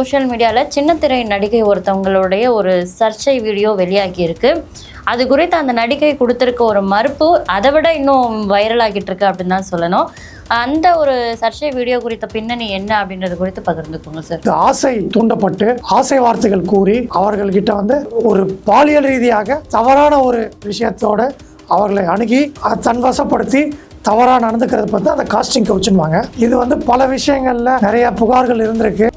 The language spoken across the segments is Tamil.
சோஷியல் மீடியாவில் சின்னத்திரை நடிகை ஒருத்தவங்களுடைய ஒரு சர்ச்சை வீடியோ வெளியாகி இருக்கு. அது குறித்து அந்த நடிகை கொடுத்துருக்க ஒரு மறுப்பு அதை விட இன்னும் வைரல் ஆகிட்டு இருக்கு அப்படின்னு தான் சொல்லணும். அந்த ஒரு சர்ச்சை வீடியோ குறித்த பின்னணி என்ன அப்படின்றது குறித்து பகிர்ந்துக்கோங்க சார். ஆசை தூண்டப்பட்டு ஆசை வார்த்தைகள் கூறி அவர்கள்கிட்ட வந்து ஒரு பாலியல் ரீதியாக தவறான ஒரு விஷயத்தோட அவர்களை அணுகி அதை தன்வசப்படுத்தி தவறாக நடந்துக்கிறது பார்த்து அந்த காஸ்டிங் கவுச்சுன்னுவாங்க இது வந்து பல விஷயங்கள்ல நிறைய புகார்கள் இருந்திருக்கு.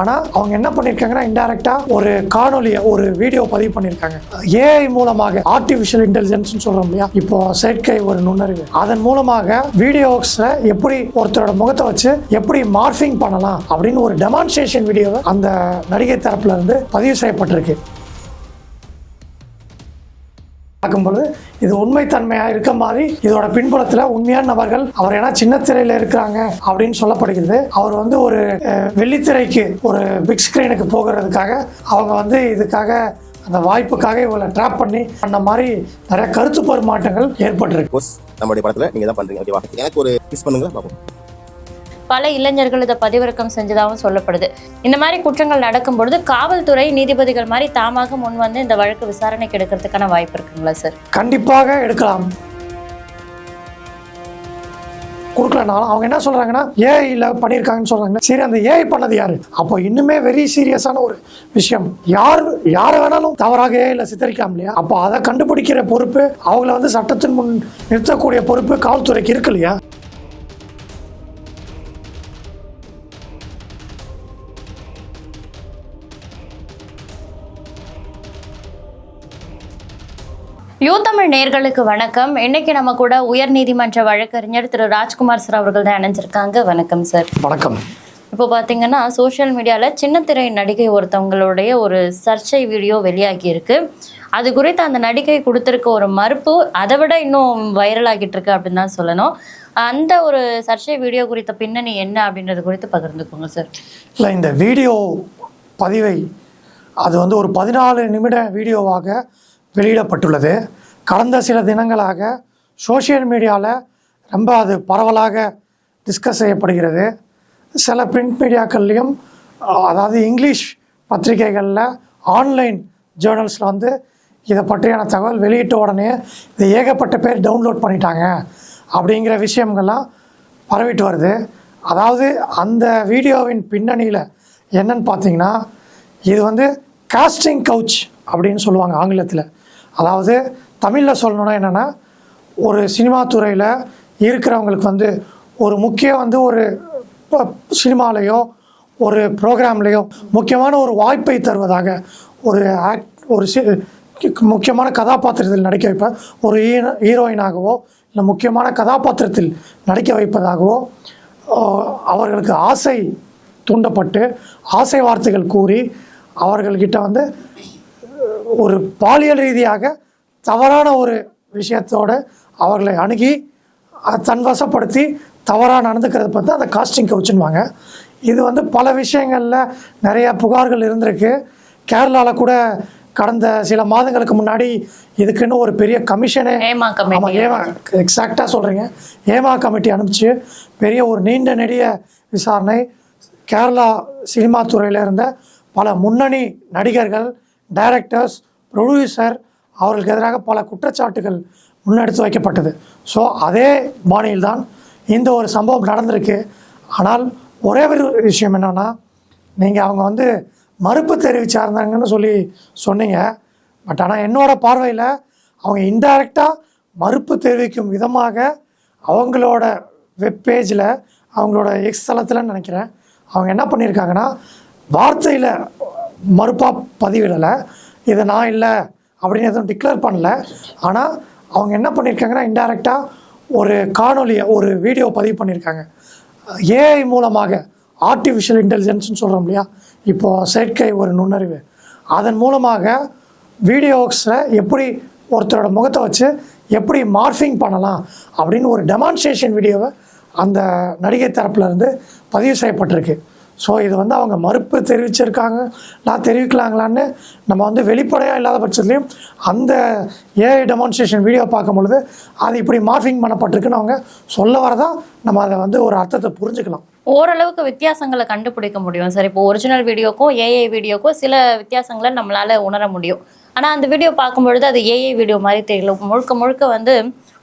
ஆனால் அவங்க என்ன பண்ணியிருக்காங்கன்னா இன்டெரக்டாக ஒரு காணொலியை ஒரு வீடியோ பதிவு பண்ணியிருக்காங்க ஏஐ மூலமாக ஆர்டிஃபிஷியல் இன்டெலிஜென்ஸ்னு சொல்கிறோம் இல்லையா? இப்போ செயற்கை ஒரு நுண்ணறிவு. அதன் மூலமாக வீடியோஸில் எப்படி ஒருத்தரோட முகத்தை வச்சு எப்படி மார்ஃபிங் பண்ணலாம் அப்படின்னு ஒரு டெமான்ஸ்ட்ரேஷன் வீடியோவை அந்த நடிகை தரப்புல இருந்து பதிவு செய்யப்பட்டிருக்கு. பார்க்கும்பொழுது இது உண்மைத்தன்மையாக இருக்க மாதிரி இதோட பின்புலத்தில் உண்மையான நபர்கள் அவர் ஏன்னா சின்ன திரையில் இருக்கிறாங்க அப்படின்னு சொல்லப்படுகிறது. அவர் வந்து ஒரு வெள்ளித்திரைக்கு ஒரு பிக் ஸ்க்ரீனுக்கு போகிறதுக்காக அவங்க வந்து இதுக்காக அந்த வாய்ப்புக்காக இவங்களை ட்ராப் பண்ணி அந்த மாதிரி நிறைய கருத்து பரிமாற்றங்கள் ஏற்பட்டிருக்கு. நம்மளுடைய படத்துல நீங்க தான் பண்றீங்க ஓகேவா எனக்கு ஒரு மிஸ் பண்ணுங்க பார்ப்போம். பல இளைஞர்கள் இதை பதிவிறக்கம் செஞ்சதாகவும் சொல்லப்படுது. இந்த மாதிரி குற்றங்கள் நடக்கும் பொழுது காவல்துறை நீதிபதிகள் மாதிரி தாமாக முன் வந்து இந்த வழக்கு விசாரணைக்கு எடுக்கிறதுக்கான வாய்ப்பு இருக்குங்களா சார்? கண்டிப்பாக எடுக்கலாம். கொடுக்கலனாலும் அவங்க என்ன சொல்றாங்கன்னா ஏஐல பண்ணியிருக்காங்கன்னு சொல்றாங்க. சரி அந்த ஏஐ பண்ணது யாரு? அப்போ இன்னுமே வெரி சீரியஸான ஒரு விஷயம். யார் யாரை வேணாலும் தவறாக ஏஐல சித்தரிக்கலாம் இல்லையா? அப்போ அதை கண்டுபிடிக்கிற பொறுப்பு அவங்கள வந்து சட்டத்தின் முன் நிறுத்தக்கூடிய பொறுப்பு காவல்துறைக்கு இருக்கு இல்லையா? யூ தமிழ் நேர்களுக்கு வணக்கம். இன்னைக்கு நம்ம கூட உயர்நீதிமன்ற வழக்கறிஞர் திரு ராஜ்குமார் சார் அவர்கள் தான் இணைஞ்சிருக்காங்க. வணக்கம் சார். வணக்கம். இப்போ பார்த்தீங்கன்னா சோஷியல் மீடியாவில் சின்னத்திரை நடிகை ஒருத்தவங்களுடைய ஒரு சர்ச்சை வீடியோ வெளியாகி இருக்கு. அது குறித்து அந்த நடிகை கொடுத்துருக்க ஒரு மறுப்பு அதை விட இன்னும் வைரல் ஆகிட்டு இருக்கு அப்படின்னு தான் சொல்லணும். அந்த ஒரு சர்ச்சை வீடியோ குறித்த பின்னணி என்ன அப்படின்றது குறித்து பகிர்ந்துக்கோங்க சார். இல்லை இந்த வீடியோ பதிவை அது வந்து ஒரு பதினாலு நிமிட வீடியோவாக வெளியிடப்பட்டுள்ளது. கடந்த சில தினங்களாக சோஷியல் மீடியாவில் ரொம்ப அது பரவலாக டிஸ்கஸ் செய்யப்படுகிறது. சில பிரிண்ட் மீடியாக்கள்லேயும் அதாவது இங்கிலீஷ் பத்திரிகைகளில் ஆன்லைன் ஜேர்னல்ஸில் வந்து இதை பற்றியான தகவல் வெளியிட்ட உடனே இது ஏகப்பட்ட பேர் டவுன்லோட் பண்ணிட்டாங்க அப்படிங்கிற விஷயங்கள்லாம் பரவிட்டு வருது. அதாவது அந்த வீடியோவின் பின்னணியில் என்னன்னு பார்த்தீங்கன்னா இது வந்து காஸ்டிங் கவுச் அப்படின்னு சொல்லுவாங்க ஆங்கிலத்தில். அதாவது தமிழில் சொல்லணும்னா என்னென்னா ஒரு சினிமா துறையில் இருக்கிறவங்களுக்கு வந்து ஒரு முக்கிய வந்து ஒரு சினிமாலேயோ ஒரு ப்ரோக்ராம்லேயோ முக்கியமான ஒரு வாய்ப்பை தருவதாக ஒரு ஆக்ட் ஒரு சி முக்கியமான கதாபாத்திரத்தில் நடிக்க வைப்ப ஒரு ஹீரோ ஹீரோயினாகவோ இல்லை முக்கியமான கதாபாத்திரத்தில் நடிக்க வைப்பதாகவோ அவர்களுக்கு ஆசை தூண்டப்பட்டு ஆசை வார்த்தைகள் கூறி அவர்கள்கிட்ட வந்து ஒரு பாலியல் ரீதியாக தவறான ஒரு விஷயத்தோட அவர்களை அணுகி தன்வசப்படுத்தி தவறாக நடந்துக்கிறது பார்த்து அந்த காஸ்டிங் கவுச்சுன்னுவாங்க இது வந்து பல விஷயங்களில் நிறைய புகார்கள் இருந்திருக்கு. கேரளாவில் கூட கடந்த சில மாதங்களுக்கு முன்னாடி இதுக்குன்னு ஒரு பெரிய கமிஷனே ஏமா. ஆமாம் ஏமா எக்ஸாக்டாக சொல்கிறீங்க ஏமா கமிட்டி அனுப்பிச்சு பெரிய ஒரு நீண்ட நெடிய விசாரணை. கேரளா சினிமா துறையில் இருந்த பல முன்னணி நடிகர்கள் டைரக்டர்ஸ் ப்ரொடியூசர் அவர்களுக்கு எதிராக பல குற்றச்சாட்டுகள் முன்னெடுத்து வைக்கப்பட்டது. ஸோ அதே பாணியில்தான் இந்த ஒரு சம்பவம் நடந்திருக்கு. ஆனால் ஒரே ஒரு விஷயம் என்னன்னா நீங்கள் அவங்க வந்து மறுப்பு தெரிவிச்சார்ந்தாங்கன்னு சொல்லி சொன்னீங்க. பட் ஆனால் என்னோடய பார்வையில் அவங்க இன்டைரக்டாக மறுப்பு தெரிவிக்கும் விதமாக அவங்களோட வெப் பேஜில் அவங்களோட எக்ஸ் தளத்தில் நினைக்கிறேன். அவங்க என்ன பண்ணியிருக்காங்கன்னா வார்த்தையில் மறுப்பாக பதிவிடலை. இதை நான் இல்லை அப்படின்னு எதுவும் டிக்ளேர் பண்ணல. ஆனால் அவங்க என்ன பண்ணியிருக்காங்கன்னா இன்டைரக்டாக ஒரு காணொலியை ஒரு வீடியோ பதிவு பண்ணியிருக்காங்க ஏஐ மூலமாக ஆர்டிஃபிஷியல் இன்டெலிஜென்ஸ்னு சொல்கிறோம் இல்லையா? இப்போது செயற்கை ஒரு நுண்ணறிவு. அதன் மூலமாக வீடியோஸில் எப்படி ஒருத்தரோட முகத்தை வச்சு எப்படி மார்ஃபிங் பண்ணலாம் அப்படின்னு ஒரு டெமான்ஸ்ட்ரேஷன் வீடியோவை அந்த நடிகை தரப்புலேருந்து பதிவு செய்யப்பட்டிருக்கு. ஸோ இது வந்து அவங்க மறுப்பு தெரிவிச்சிருக்காங்க. நான் தெரிவிக்கலாங்களான்னு நம்ம வந்து வெளிப்படையாக இல்லாத பட்சத்துலேயும் அந்த ஏஐ டெமான்ஸ்ட்ரேஷன் வீடியோ பார்க்கும் பொழுது அது இப்படி மார்ஃபிங் பண்ணப்பட்டிருக்குன்னு அவங்க சொல்ல வரதான் நம்ம அதை வந்து ஒரு அர்த்தத்தை புரிஞ்சுக்கலாம். ஓரளவுக்கு வித்தியாசங்களை கண்டுபிடிக்க முடியும். சார் இப்போ ஒரிஜினல் வீடியோக்கும் ஏஐ வீடியோக்கும் சில வித்தியாசங்களை நம்மளால உணர முடியும். ஆனால் அந்த வீடியோ பார்க்கும் பொழுது அது ஏஐ வீடியோ மாதிரி தெரியல. முழுக்க முழுக்க வந்து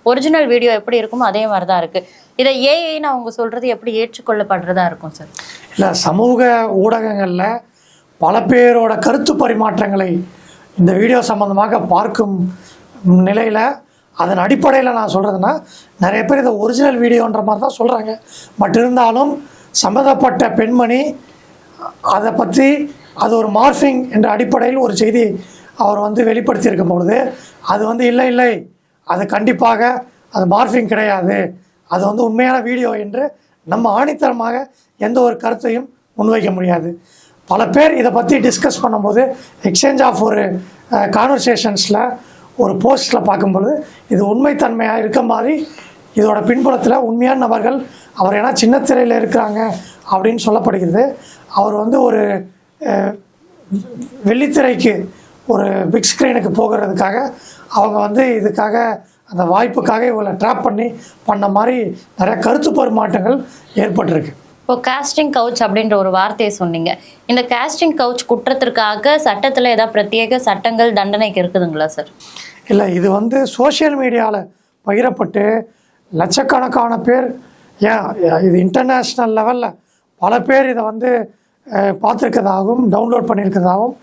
ஒரிஜினல் வீடியோ எப்படி இருக்குமோ அதே மாதிரி தான் இருக்குது இதை ஏஐன்னு அவங்க சொல்கிறது எப்படி ஏற்றுக்கொள்ளப்படுறதா இருக்கும் சார்? இல்லை சமூக ஊடகங்களில் பல பேரோட கருத்து பரிமாற்றங்களை இந்த வீடியோ சம்பந்தமாக பார்க்கும் நிலையில் அதன் அடிப்படையில் நான் சொல்கிறதுனா நிறைய பேர் இதை ஒரிஜினல் வீடியோன்ற மாதிரி தான் சொல்கிறாங்க பட் இருந்தாலும் சம்மந்தப்பட்ட பெண்மணி அதை பற்றி அது ஒரு மார்ஃபிங் என்ற அடிப்படையில் ஒரு செய்தி அவர் வந்து வெளிப்படுத்தியிருக்கும் பொழுது அது வந்து இல்லை இல்லை அது கண்டிப்பாக அது மார்ஃபிங் கிடையாது. அது வந்து உண்மையான வீடியோ என்று நம்ம ஆணித்தரமாக எந்த ஒரு கருத்தையும் முன்வைக்க முடியாது. பல பேர் இதை பற்றி டிஸ்கஸ் பண்ணும்போது எக்ஸ்சேஞ்ச் ஆஃப் ஒரு கான்வர்சேஷன்ஸில் ஒரு போஸ்ட்டில் பார்க்கும்பொழுது இது உண்மைத்தன்மையாக இருக்க மாதிரி இதோட பின்புலத்தில் உண்மையான நபர்கள் அவர் ஏன்னா சின்ன திரையில் இருக்கிறாங்க அப்படின்னு சொல்லப்படுகிறது. அவர் வந்து ஒரு வெள்ளித்திரைக்கு ஒரு பிக் ஸ்க்ரீனுக்கு போகிறதுக்காக அவங்க வந்து இதுக்காக அந்த வாய்ப்புக்காக இவங்களை ட்ராப் பண்ணி பண்ண மாதிரி நிறைய கருத்து பரிமாற்றங்கள் ஏற்பட்டிருக்கு. இப்போ காஸ்டிங் கவுச் அப்படின்ற ஒரு வார்த்தையை சொன்னீங்க. இந்த காஸ்டிங் கவுச் குற்றத்திற்காக சட்டத்தில் ஏதாவது பிரத்யேக சட்டங்கள் தண்டனைக்கு இருக்குதுங்களா சார் இல்லை இது வந்து சோஷியல் மீடியாவில் பகிரப்பட்டு லட்சக்கணக்கான பேர் ஏன் இது இன்டர்நேஷ்னல் லெவலில் பல பேர் இதை வந்து பார்த்துருக்கதாகவும் டவுன்லோட் பண்ணியிருக்கதாகவும்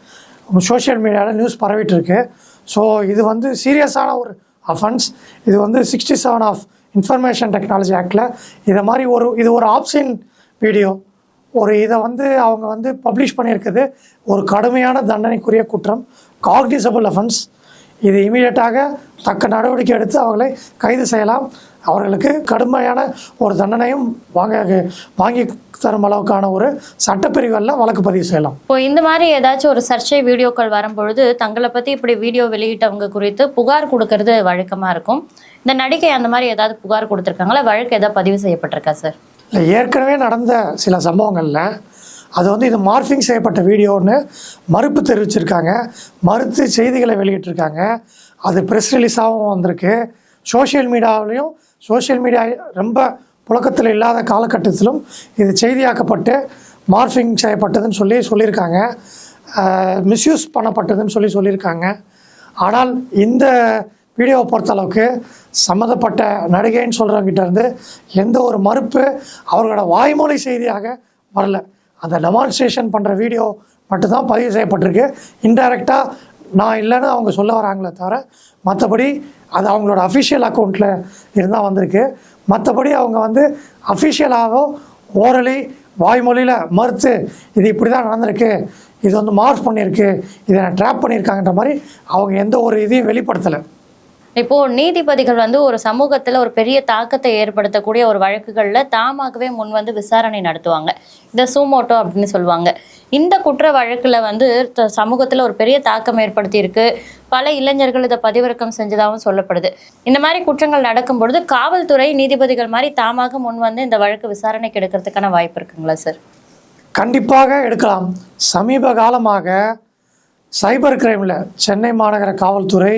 சோஷியல் மீடியாவில் நியூஸ் பரவிட்டுருக்கு. ஸோ இது வந்து சீரியஸான ஒரு அஃபென்ஸ் இது வந்து sixty seven of information technology ஆக்டில் இதை மாதிரி ஒரு இது ஒரு ஆப்ஷன் வீடியோ. ஒரு இதை வந்து அவங்க வந்து பப்ளிஷ் பண்ணியிருக்குது. ஒரு கடுமையான தண்டனைக்குரிய குற்றம். காக்னிசபிள் அஃபென்ஸ் இது இமீடியட்டாக தக்க நடவடிக்கை எடுத்து அவர்களை கைது செய்யலாம். அவர்களுக்கு கடுமையான ஒரு தண்டனையும் வாங்க வாங்கி தரும் அளவுக்கான ஒரு சட்டப்பிரிவுகளில் வழக்கு பதிவு செய்யலாம். இப்போ இந்த மாதிரி ஏதாச்சும் ஒரு சர்ச்சை வீடியோக்கள் வரும்பொழுது தங்களை பற்றி இப்படி வீடியோ வெளியிட்டவங்க குறித்து புகார் கொடுக்கறது வழக்கமாக இருக்கும். இந்த நடிகை அந்த மாதிரி ஏதாவது புகார் கொடுத்துருக்காங்களா? வழக்கு ஏதாவது பதிவு செய்யப்பட்டிருக்கா சார் இல்லை ஏற்கனவே நடந்த சில சம்பவங்களில் அது வந்து இது மார்ஃபிங் செய்யப்பட்ட வீடியோன்னு மறுப்பு தெரிவிச்சிருக்காங்க. மறுத்து செய்திகளை வெளியிட்டிருக்காங்க. அது ப்ரெஸ் ரிலீஸாகவும் வந்திருக்கு. சோஷியல் மீடியாவிலையும் சோஷியல் மீடியா ரொம்ப புழக்கத்தில் இல்லாத காலகட்டத்திலும் இது செய்தியாக்கப்பட்டு மார்ஃபிங் செய்யப்பட்டதுன்னு சொல்லி சொல்லியிருக்காங்க. மிஸ்யூஸ் பண்ணப்பட்டதுன்னு சொல்லி சொல்லியிருக்காங்க. ஆனால் இந்த வீடியோவை பொறுத்தளவுக்கு சம்மந்தப்பட்ட நடிகைன்னு சொல்கிறவங்கிட்ட இருந்து எந்த ஒரு மறுப்பு அவர்களோட வாய்மொழி செய்தியாக வரல. அந்த டெமான்ஸ்ட்ரேஷன் பண்ணுற வீடியோ மட்டும்தான் பதிவு செய்யப்பட்டிருக்கு. இன்டைரக்டாக நான் இல்லைன்னு அவங்க சொல்ல வராங்களே தவிர மற்றபடி அது அவங்களோட அஃபிஷியல் அக்கௌண்ட்டில் இருந்தால் வந்திருக்கு. மற்றபடி அவங்க வந்து அஃபிஷியலாகவோ ஓரலி வாய்மொழியில் மறுத்து இது இப்படி தான் நடந்திருக்கு இது வந்து மார்க் பண்ணியிருக்கு இதை ட்ராப் பண்ணியிருக்காங்கன்ற மாதிரி அவங்க எந்த ஒரு இதையும் வெளிப்படுத்தலை. இப்போ நீதிபதிகள் வந்து ஒரு சமூகத்துல ஒரு பெரிய தாக்கத்தை ஏற்படுத்தக்கூடிய ஒரு வழக்குகள்ல தாமாகவே முன் வந்து விசாரணை நடத்துவாங்க. இந்த சூமோட்டோ அப்படின்னு சொல்லுவாங்க. இந்த குற்ற வழக்குல வந்து த- சமூகத்துல ஒரு பெரிய தாக்கம் ஏற்படுத்தி இருக்கு பல இளைஞர்கள் இதை பதிவிறக்கம் செஞ்சதாகவும் சொல்லப்படுது. இந்த மாதிரி குற்றங்கள் நடக்கும் பொழுது காவல்துறை நீதிபதிகள் மாதிரி தாமாக முன் வந்து இந்த வழக்கு விசாரணைக்கு எடுக்கிறதுக்கான வாய்ப்பு இருக்குங்களா சார்? கண்டிப்பாக எடுக்கலாம். சமீப காலமாக சைபர் கிரைமில் சென்னை மாநகர காவல்துறை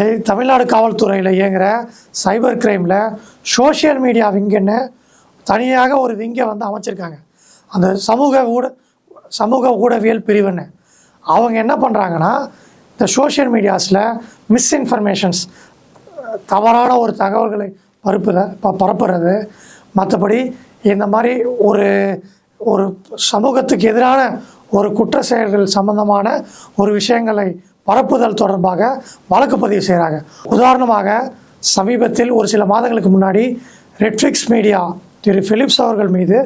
தமிழ்நாடு காவல்துறையில் இயங்குகிற சைபர் கிரைமில் சோஷியல் மீடியா விங்குன்னு தனியாக ஒரு விங்கை வந்து அமைச்சிருக்காங்க. அந்த சமூக ஊட சமூக ஊடகவியல் பிரிவுன்னு அவங்க என்ன பண்ணுறாங்கன்னா இந்த சோஷியல் மீடியாஸில் மிஸ்இன்ஃபர்மேஷன்ஸ் தவறான ஒரு தகவல்களை பரப்புற ப பரப்புறது மற்றபடி இந்த மாதிரி ஒரு ஒரு சமூகத்துக்கு எதிரான ஒரு குற்ற செயல்கள் சம்பந்தமான ஒரு விஷயங்களை பரப்புதல் தொடர்பாக வழக்கு பதிவு செய்கிறாங்க உதாரணமாக சமீபத்தில் ஒரு சில மாதங்களுக்கு முன்னாடி ரெட்ஃபிக்ஸ் மீடியா திரு பிலிப்ஸ் அவர்கள் மீது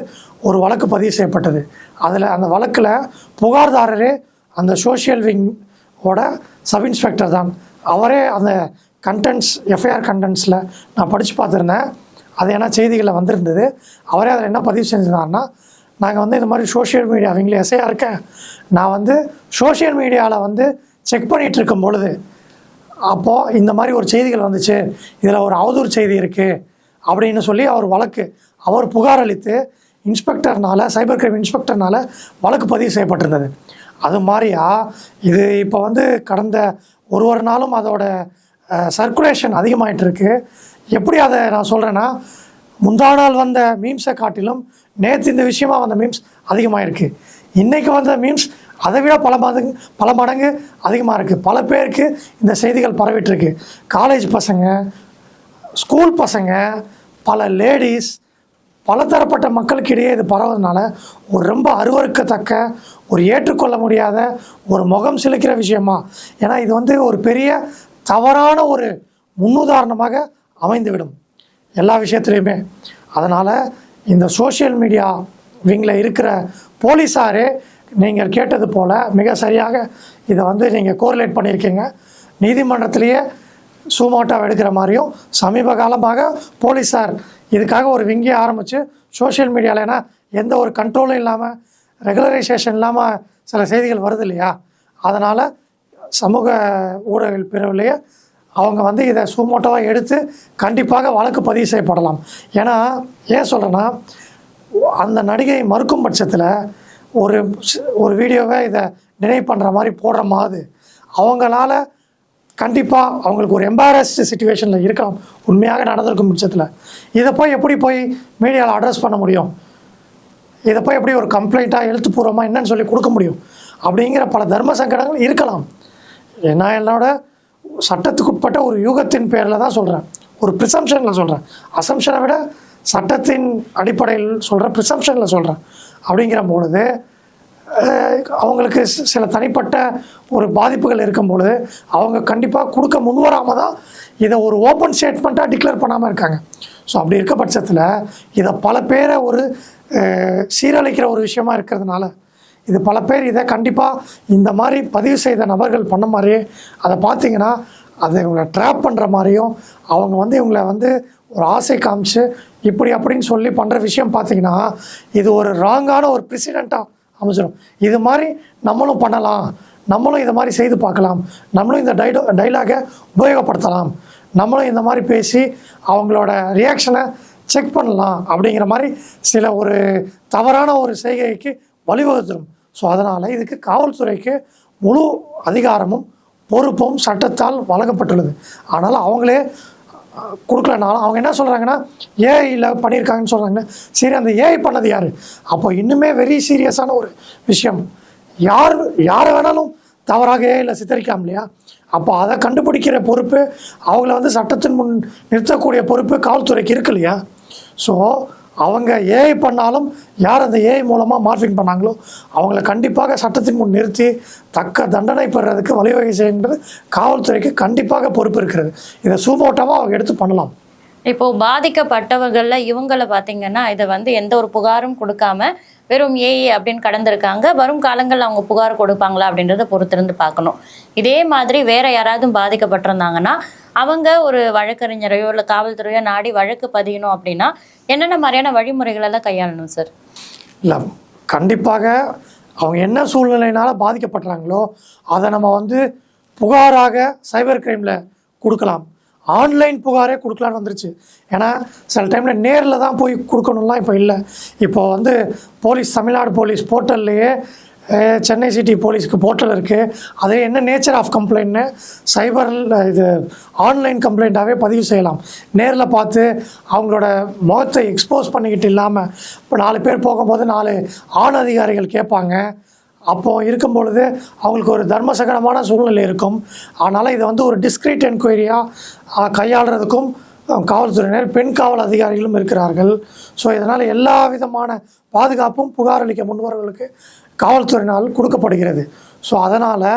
ஒரு வழக்கு பதிவு செய்யப்பட்டது. அதில் அந்த வழக்கில் புகார்தாரரே அந்த சோஷியல் விங் ஓட சப் இன்ஸ்பெக்டர் தான். அவரே அந்த கண்டென்ட்ஸ் எஃப்ஐஆர் கண்டென்ட்ஸில் நான் படித்து பார்த்துருந்தேன். அது என்ன செய்திகளில் வந்திருந்தது. அவரே அதில் என்ன பதிவு செஞ்சிருந்தாருன்னா நாங்கள் வந்து இந்த மாதிரி சோஷியல் மீடியா அவங்களே எஸ்ஐயாக இருக்கேன் நான் வந்து சோஷியல் மீடியாவில் வந்து செக் பண்ணிகிட்டு இருக்கும் பொழுது அப்போது இந்த மாதிரி ஒரு செய்திகள் வந்துச்சு இதில் ஒரு அவதூறு செய்தி இருக்குது அப்படின்னு சொல்லி அவர் வழக்கு அவர் புகார் அளித்து இன்ஸ்பெக்டர்னால் சைபர் கிரைம் இன்ஸ்பெக்டர்னால வழக்கு பதிவு செய்யப்பட்டிருந்தது. அது மாதிரியா இது இப்போ வந்து கடந்த ஒரு ஒரு நாளும் அதோட சர்க்குலேஷன் அதிகமாகிட்டு இருக்கு எப்படி அதை நான் சொல்கிறேன்னா முந்தா நாள் வந்த மீம்ஸை காட்டிலும் நேற்று இந்த விஷயமா வந்த மீம்ஸ் அதிகமாக இருக்குது இன்றைக்கி வந்த மீம்ஸ் அதை விட பல மடங்கு பல மடங்கு அதிகமாக இருக்குது பல பேருக்கு இந்த செய்திகள் பரவிட்டுருக்கு. காலேஜ் பசங்க ஸ்கூல் பசங்க பல லேடிஸ் பலதரப்பட்ட மக்களுக்கு இடையே இது பரவதுனால ஒரு ரொம்ப அருவருக்கத்தக்க ஒரு ஏற்றுக்கொள்ள முடியாத ஒரு முகம் சிலிக்கிற விஷயமா. ஏன்னா இது வந்து ஒரு பெரிய தவறான ஒரு முன்னுதாரணமாக அமைந்துவிடும். எல்லா விஷயத்துலையுமே. அதனால் இந்த சோஷியல் மீடியா விங்கில் இருக்கிற போலீஸாரே நீங்கள் கேட்டது போல் மிக சரியாக இதை வந்து நீங்கள் கோரிலேட் பண்ணியிருக்கீங்க. நீதிமன்றத்திலேயே சூமோட்டாவை எடுக்கிற மாதிரியும் சமீப காலமாக போலீஸார் இதுக்காக ஒரு விங்கியை ஆரம்பித்து சோஷியல் மீடியாவில் ஏன்னா எந்த ஒரு கண்ட்ரோலும் இல்லாமல் ரெகுலரைசேஷன் இல்லாமல் சில செய்திகள் வருது இல்லையா? அதனால் சமூக ஊடக பிரிவுலேயே அவங்க வந்து இதை சூமோட்டோவாக எடுத்து கண்டிப்பாக வழக்கு பதிவு செய்யப்படலாம். ஏன்னா ஏன் சொல்கிறேன்னா அந்த நடிகை மறுக்கும் பட்சத்தில் ஒரு ஒரு வீடியோவை இதை நினைவு பண்ணுற மாதிரி போடுற மாதிரி. அவங்களால கண்டிப்பாக அவங்களுக்கு ஒரு எம்பாரஸ்டு சுச்சுவேஷனில் இருக்கலாம் உண்மையாக நடந்திருக்கும் பட்சத்தில். இதை போய் எப்படி போய் மீடியாவில் அட்ரஸ் பண்ண முடியும்? இதை போய் எப்படி ஒரு கம்ப்ளைண்ட்டாக எழுத்துப்பூர்வமாக என்னன்னு சொல்லி கொடுக்க முடியும்? அப்படிங்கிற பல தர்ம சங்கடங்கள் இருக்கலாம். நான் என்னோட சட்டத்துக்குட்பட்ட ஒரு யூகத்தின் பேரில் தான் சொல்கிறேன் ஒரு ப்ரிசம்ஷனில் சொல்கிறேன் அசம்ஷனை விட சட்டத்தின் அடிப்படையில் சொல்கிறேன் ப்ரிசம்ஷனில் சொல்கிறேன் அப்படிங்கிற பொழுது அவங்களுக்கு சில தனிப்பட்ட ஒரு பாதிப்புகள் இருக்கும் பொழுது அவங்க கண்டிப்பாக கொடுக்க முன்வராமல் தான் இதை ஒரு ஓப்பன் ஸ்டேட்மெண்ட்டாக டிக்ளேர் பண்ணாமல் இருக்காங்க. ஸோ அப்படி இருக்க பட்சத்தில் இதை பல பேரை ஒரு சீரழிக்கிற ஒரு விஷயமா இருக்கிறதுனால இது பல பேர் இதை கண்டிப்பாக இந்த மாதிரி பதிவு செய்த நபர்கள் பண்ண மாதிரியே அதை பார்த்தீங்கன்னா அதை இவங்களை ட்ராப் பண்ணுற மாதிரியும் அவங்க வந்து இவங்களை வந்து ஒரு ஆசை காமிச்சு இப்படி அப்படின்னு சொல்லி பண்ணுற விஷயம் பார்த்தீங்கன்னா இது ஒரு ராங்கான ஒரு ப்ரெசிடெண்ட்டாக அமைச்சிடும் இது மாதிரி நம்மளும் பண்ணலாம். நம்மளும் இதை மாதிரி செய்து பார்க்கலாம். நம்மளும் இந்த டைடோ டைலாகை உபயோகப்படுத்தலாம். நம்மளும் இந்த மாதிரி பேசி அவங்களோட ரியாக்ஷனை செக் பண்ணலாம் அப்படிங்கிற மாதிரி சில ஒரு தவறான ஒரு செய்கைக்கு வழிவகுத்துடும் ஸோ அதனால் இதுக்கு காவல்துறைக்கு முழு அதிகாரமும் பொறுப்பும் சட்டத்தால் வழங்கப்பட்டுள்ளது. ஆனால் அவங்களே கொடுக்கலனாலும் அவங்க என்ன சொல்கிறாங்கன்னா ஏஐயில் பண்ணியிருக்காங்கன்னு சொல்கிறாங்கன்னா சரி அந்த ஏஐ பண்ணது யார்? அப்போ இன்னுமே வெரி சீரியஸான ஒரு விஷயம். யார் யாரை வேணாலும் தவறாக ஏஐயில் சித்தரிக்கலாம் இல்லையா? அப்போ அதை கண்டுபிடிக்கிற பொறுப்பு அவங்கள வந்து சட்டத்தின் முன் நிறுத்தக்கூடிய பொறுப்பு காவல்துறைக்கு இருக்கு இல்லையா? ஸோ அவங்க ஏஐ பண்ணாலும் யார் அந்த ஏஐ மூலமாக மார்ஃபிங் பண்ணாங்களோ அவங்கள கண்டிப்பாக சட்டத்தின் முன் நிறுத்தி தக்க தண்டனை பெறுறதுக்கு வழிவகை செய்யுன்றது காவல்துறைக்கு கண்டிப்பாக பொறுப்பு இருக்கிறது. இதை சூமோட்டமாக அவங்க எடுத்து பண்ணலாம். இப்போ பாதிக்கப்பட்டவர்கள்ல இவங்களை பாத்தீங்கன்னா இதை வந்து எந்த ஒரு புகாரும் கொடுக்காம வெறும் ஏஏ அப்படின்னு கடந்திருக்காங்க. வரும் காலங்களில் அவங்க புகார் கொடுப்பாங்களா அப்படின்றத பொறுத்திருந்து பார்க்கணும். இதே மாதிரி வேற யாராவது பாதிக்கப்பட்டிருந்தாங்கன்னா அவங்க ஒரு வழக்கறிஞரையோ இல்லை காவல்துறையோ நாடி வழக்கு பதியணும் அப்படின்னா என்னென்ன மாதிரியான வழிமுறைகள் எல்லாம் கையாளணும் சார்? இல்லை கண்டிப்பாக அவங்க என்ன சூழ்நிலையினால பாதிக்கப்படுறாங்களோ அதை நம்ம வந்து புகாராக சைபர் கிரைமில் கொடுக்கலாம். ஆன்லைன் புகாரே கொடுக்கலான்னு வந்துருச்சு. ஏன்னா சில டைமில் நேரில் தான் போய் கொடுக்கணும்லாம் இப்போ இல்லை. இப்போ வந்து போலீஸ் தமிழ்நாடு போலீஸ் போர்ட்டல்லையே சென்னை சிட்டி போலீஸ்க்கு போர்ட்டல் இருக்குது அதே என்ன நேச்சர் ஆஃப் கம்ப்ளைண்ட்னு சைபரில் இது ஆன்லைன் கம்ப்ளைண்ட்டாகவே பதிவு செய்யலாம். நேரில் பார்த்து அவங்களோட முகத்தை எக்ஸ்போஸ் பண்ணிக்கிட்டு இல்லாமல் இப்போ நாலு பேர் போகும்போது நாலு ஆண் அதிகாரிகள் கேட்பாங்க. அப்போது இருக்கும் பொழுது அவங்களுக்கு ஒரு தர்மசகனமான சூழ்நிலை இருக்கும். அதனால் இதை வந்து ஒரு டிஸ்கிரீட் என்கொயரியாக கையாளுறதுக்கும் காவல்துறையினர் பெண் காவல் அதிகாரிகளும் இருக்கிறார்கள். ஸோ இதனால் எல்லா விதமான பாதுகாப்பும் புகார் அளிக்க முன்வர்களுக்கு காவல்துறையினால் கொடுக்கப்படுகிறது. ஸோ அதனால்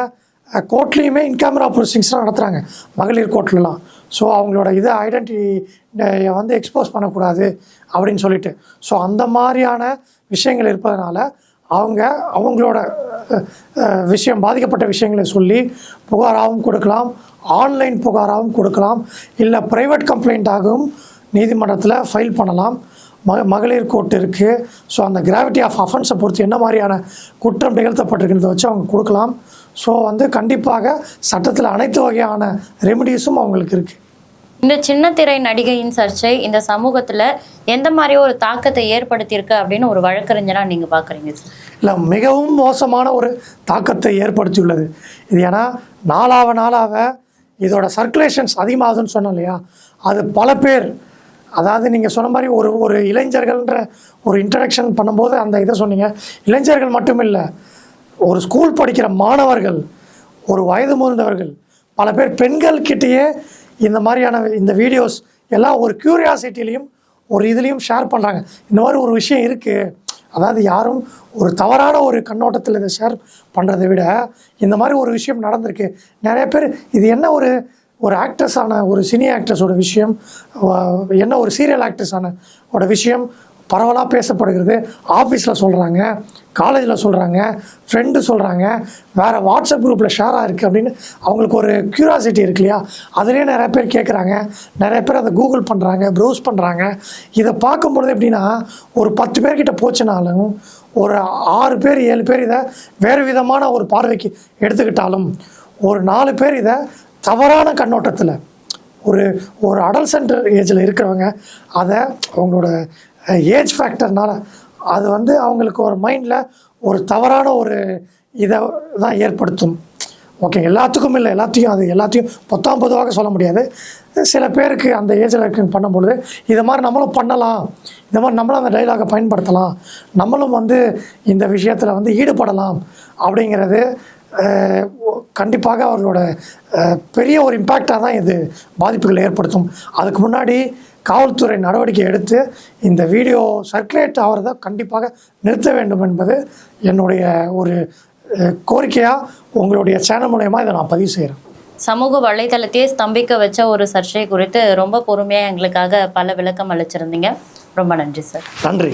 கோர்ட்லேயுமே இன்கேமரா ப்ரொசீங்ஸ்லாம் நடத்துகிறாங்க மகளிர் கோர்ட்லலாம் ஸோ அவங்களோட இதை ஐடென்டிட்டியை வந்து எக்ஸ்போஸ் பண்ணக்கூடாது அப்படின்னு சொல்லிட்டு. ஸோ அந்த மாதிரியான விஷயங்கள் இருப்பதனால அவங்க அவங்களோட விஷயம் பாதிக்கப்பட்ட விஷயங்களை சொல்லி புகாராகவும் கொடுக்கலாம் ஆன்லைன் புகாராகவும் கொடுக்கலாம் இல்லை ப்ரைவேட் கம்ப்ளைண்ட்டாகவும் நீதிமன்றத்தில் ஃபைல் பண்ணலாம். ம மகளிர் கோர்ட் இருக்குது ஸோ அந்த கிராவிட்டி ஆஃப் அஃபென்ஸை பொறுத்து என்ன மாதிரியான குற்றம் நிகழ்த்தப்பட்டிருக்கிறத வச்சு அவங்க கொடுக்கலாம். ஸோ வந்து கண்டிப்பாக சட்டத்தில் அனைத்து வகையான ரெமிடிஸும் அவங்களுக்கு இருக்குது இந்த சின்ன திரை நடிகையின் சர்ச்சை இந்த சமூகத்துல எந்த மாதிரி ஒரு தாக்கத்தை ஏற்படுத்தியிருக்கு அப்படின்னு ஒரு வழக்கறிஞரா நீங்க பாக்குறீங்க இல்லை மிகவும் மோசமான ஒரு தாக்கத்தை ஏற்படுத்தியுள்ளது. இது ஏன்னா நாளாவ நாளாக இதோட சர்க்குலேஷன்ஸ் அதிகமாகுதுன்னு சொன்னோம் இல்லையா? அது பல பேர் அதாவது நீங்கள் சொன்ன மாதிரி ஒரு ஒரு இளைஞர்கள்ன்ற ஒரு இன்ட்ரடக்ஷன் பண்ணும்போது அந்த இதை சொன்னீங்க. இளைஞர்கள் மட்டும் இல்லை ஒரு ஸ்கூல் படிக்கிற மாணவர்கள் ஒரு வயது முதிர்ந்தவர்கள் பல பேர் பெண்கள் கிட்டேயே இந்த மாதிரியான இந்த வீடியோஸ் எல்லாம் ஒரு க்யூரியாசிட்டிலையும் ஒரு இதுலேயும் ஷேர் பண்ணுறாங்க இந்த மாதிரி ஒரு விஷயம் இருக்குது அதாவது யாரும் ஒரு தவறான ஒரு கண்ணோட்டத்தில் இதை ஷேர் பண்ணுறதை விட இந்த மாதிரி ஒரு விஷயம் நடந்திருக்கு. நிறைய பேர் இது என்ன ஒரு ஒரு ஆக்ட்ரஸான ஒரு சினி ஆக்ட்ரஸோட விஷயம் என்ன ஒரு சீரியல் ஆக்ட்ரஸான ஓட விஷயம் பரவலாக பேசப்படுகிறது. ஆஃபீஸில் சொல்கிறாங்க காலேஜில் சொல்கிறாங்க ஃப்ரெண்டு சொல்கிறாங்க வேறு வாட்ஸ்அப் குரூப்பில் ஷேர் இருக்குது அப்படின்னு அவங்களுக்கு ஒரு க்யூரியாசிட்டி இருக்கு இல்லையா? அதுலேயே நிறைய பேர் கேட்குறாங்க நிறைய பேர் அதை கூகுள் பண்ணுறாங்க ப்ரௌஸ் பண்ணுறாங்க இதை பார்க்கும்பொழுது எப்படின்னா ஒரு பத்து பேர்கிட்ட போச்சுனாலும் ஒரு ஆறு பேர் ஏழு பேர் இதை வேறு விதமான ஒரு பார்வைக்கு எடுத்துக்கிட்டாலும் ஒரு நாலு பேர் இதை தவறான கண்ணோட்டத்தில் ஒரு ஒரு அடல் சென்டர் ஏஜில் இருக்கிறவங்க அதை அவங்களோட ஏஜ் ஃபேக்டர்னால அது வந்து அவங்களுக்கு ஒரு மைண்டில் ஒரு தவறான ஒரு இதை தான் ஏற்படுத்தும். ஓகே எல்லாத்துக்கும் இல்லை எல்லாத்தையும் அது எல்லாத்தையும் பொத்தாம் பொதுவாக சொல்ல முடியாது. சில பேருக்கு அந்த ஏஜில் இருக்குன்னு பண்ணும்பொழுது இதை மாதிரி நம்மளும் பண்ணலாம். இந்த மாதிரி நம்மளும் அந்த டைலாகை பயன்படுத்தலாம். நம்மளும் வந்து இந்த விஷயத்தில் வந்து ஈடுபடலாம் அப்படிங்கிறது கண்டிப்பாக அவர்களோட பெரிய ஒரு இம்பேக்டாக தான் இது பாதிப்புகளை ஏற்படுத்தும். அதுக்கு முன்னாடி காவல்துறை நடவடிக்கை எடுத்து இந்த வீடியோ சர்க்குலேட் ஆகிறத கண்டிப்பாக நிறுத்த வேண்டும் என்பது என்னுடைய ஒரு கோரிக்கையாக உங்களுடைய சேனல் மூலயமா இதை நான் பதிவு செய்கிறேன் சமூக வலைதளத்தையே ஸ்தம்பிக்க வச்ச ஒரு சர்ச்சை குறித்து ரொம்ப பொறுமையாக எங்களுக்காக பல விளக்கம் அளிச்சிருந்தீங்க. ரொம்ப நன்றி சார். நன்றி.